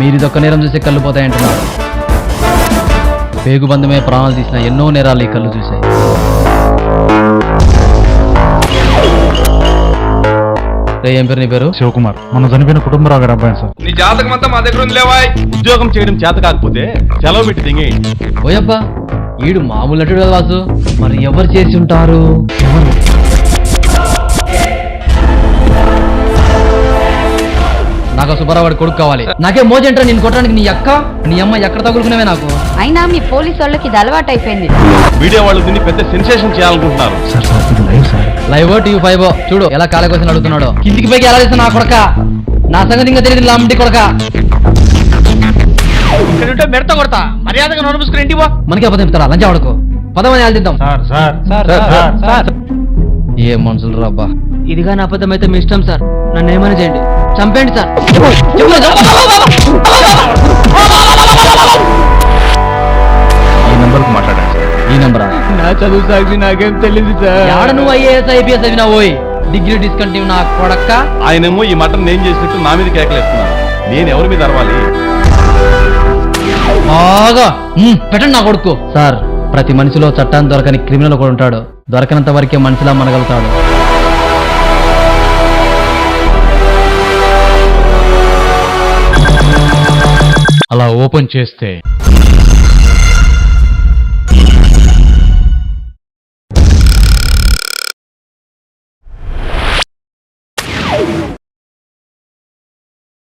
మీరు ఇదొక్క నేరం చూసే కళ్ళు పోతాయంటున్నారు. పేగుబంధమే ప్రాణాలు తీసిన ఎన్నో నేరాలు ఈ కళ్ళు చూశాయి. ఏం పేరు నీ పేరు? శివకుమార్. మన చనిపోయిన కుటుంబరావు గారి అబ్బాయి సార్. నీ జాతకం అంతా మా దగ్గర ఉంది లేవాయ్ ఉద్యోగం చేయడం చేత కాకపోతే సెలవు పెట్టి దిగి ఓయబ్బా ఈడు మామూలు నటుడు కదా వాసు. మరి ఎవరు చేసి ఉంటారు? నాకు సుబ్బారావు వాడి కొడుకు కావాలి. నాకే మోజంటరా నేను కొట్టడానికి నీ అక్క? నీ అమ్మ ఎక్కడ తగులుకునేవే నాకు? అయినా మీ పోలీసు వాళ్ళకి ఇది అలవాటు అయిపోయింది మీడియా వాళ్ళు దీన్ని పెద్ద సెన్సేషన్ చేయాలనుకుంటున్నారు. సార్ సార్ ఇది live sir. Live TV five చూడు ఎలా కాళ్ళ కోసం అడుగుతున్నాడు కిందికి పైకి ఎలా చేస్తా నా కొడక? నా సంగతి ఇంకా తెలియదు లాంటి కొడక. ఇక్కడ మెడత కొడతా. మర్యాదగా నోరు మూసుకుని ఇంటికి పో. మనకి అబద్ధం చెప్తారా? లంచం ఆడుకో పదమని ఆలోచిద్దాం sir sir sir, sir, sir. ఏ మనుషులు రాబ్బా ఇదిగా నా అబద్ధం అయితే మీ ఇష్టం సార్. నన్ను ఏమైనా చేయండి. చంపేయండి సార్. చదువు సాక్షి నాకేం తెలియదు సార్. నువ్వు ఐఏఎస్ ఐపీఎస్ అయినా పోయి డిగ్రీ డిస్కంటిన్యూ నా కొడక్క. ఆయనేమో ఈ మటన్ నేను చేసినట్టు నా మీద కేకలేస్తున్నారు నేను ఎవరి మీద అరవాలి? బాగా. పెట్టండి నా కొడుకు. సార్ ప్రతి మనిషిలో చట్టాన్ని దొరకని క్రిమినల్ కూడా ఉంటాడు. దొరకనంత వరకే మనిషిలా మనగలుగుతాడు. అలా ఓపెన్ చేస్తే